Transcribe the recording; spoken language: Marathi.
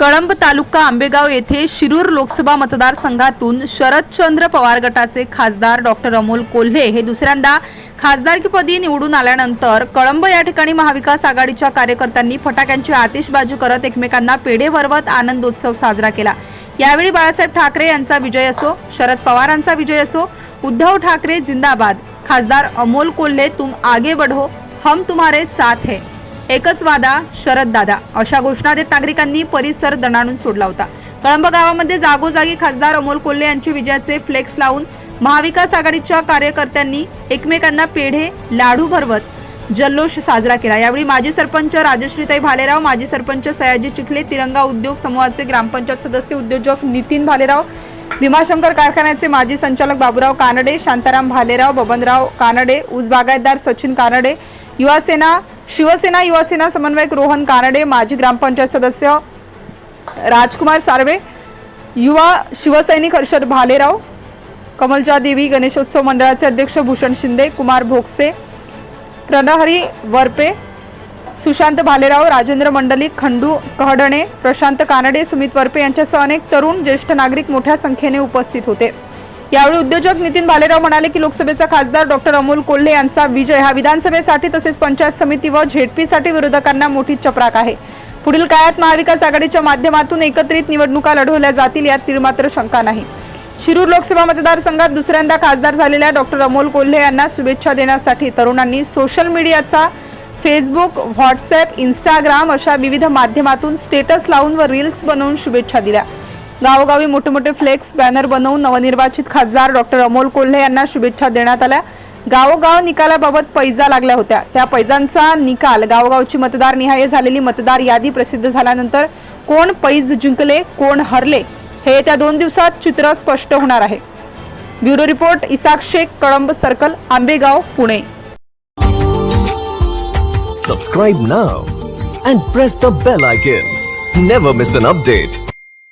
कळंब तालुका आंबेगाव येथे शिरूर लोकसभा मतदारसंघातून शरदचंद्र पवार गटाचे खासदार डॉक्टर अमोल कोल्हे हे दुसऱ्यांदा खासदारकीपदी निवडून आल्यानंतर कळंब या ठिकाणी महाविकास आघाडीच्या कार्यकर्त्यांनी फटाक्यांची आतिषबाजी करत एकमेकांना पेढे भरवत आनंदोत्सव साजरा केला. यावेळी बाळासाहेब ठाकरे यांचा विजय असो शरद पवारांचा विजय असो उद्धव ठाकरे जिंदाबाद. खासदार अमोल कोल्हे तुम आगे बढो हम तुम्हारे साथ है. एकच वादा शरद दादा. अशा घोषणा देत नागरिकांनी परिसर दणाणून सोडला होता. कळंब गावामध्ये जागोजागी खासदार अमोल कोल्हे यांचे विजयाचे फ्लेक्स लावून महाविकास आघाडीच्या कार्यकर्त्यांनी एकमेकांना पेढे लाडू भरवत जल्लोष साजरा केला. यावेळी माजी सरपंच राजश्रीताई भालेराव माजी सरपंच सयाजी चिखले तिरंगा उद्योग समूहाचे ग्रामपंचायत सदस्य उद्योजक नितीन भालेराव भीमाशंकर कारखान्याचे माजी संचालक बाबूराव कानडे शांताराम भालेराव बबनराव कानडे ऊस बागायतदार सचिन कानडे युवासेना शिवसेना युवासेना समन्वयक रोहन कानडे माजी ग्रामपंचायत सदस्य राजकुमार सार्वे युवा शिवसैनिक हर्षद भालेराव कमलजा देवी गणेशोत्सव मंडळाचे अध्यक्ष भूषण शिंदे कुमार भोगसे प्रणहरी वरपे सुशांत भालेराव राजेंद्र मंडलिक खंडू कहडणे प्रशांत कानडे सुमित वरपे यांच्यासह अनेक तरुण ज्येष्ठ नागरिक मोठ्या संख्येने उपस्थित होते. यावेळी उद्योजक नितीन भालेराव म्हणाले की लोकसभेचा खासदार डॉक्टर अमोल कोल्हे यांचा विजय हा विधानसभेसाठी तसेच पंचायत समिती व झेडपीसाठी विरोधकांना मोठी चपराक आहे. पुढील काळात महाविकास आघाडीच्या माध्यमातून एकत्रित निवडणुका लढवल्या जातील यात तीळमात्र शंका नाही. शिरूर लोकसभा मतदारसंघात दुसऱ्यांदा खासदार झालेल्या डॉक्टर अमोल कोल्हे यांना शुभेच्छा देण्यासाठी तरुणांनी सोशल मीडियाचा फेसबुक व्हॉट्सअप इंस्टाग्राम अशा विविध माध्यमातून स्टेटस लावून व रील्स बनवून शुभेच्छा दिल्या. गावोगावी मोठे मोठे फ्लेक्स बॅनर बनवून नवनिर्वाचित खासदार डॉक्टर अमोल कोल्हे यांना शुभेच्छा देण्यात आल्या. गावोगाव निकालाबाबत पैजा लागल्या होत्या. त्या पैजांचा निकाल गावोगावची मतदार निहाय झालेली मतदार यादी प्रसिद्ध झाल्यानंतर कोण पैज जिंकले कोण हरले हे येत्या दोन दिवसात चित्र स्पष्ट होणार आहे. Bureau report Isak Shaikh Kalamb circle Ambegaon Pune. Subscribe now and press the bell icon never miss an update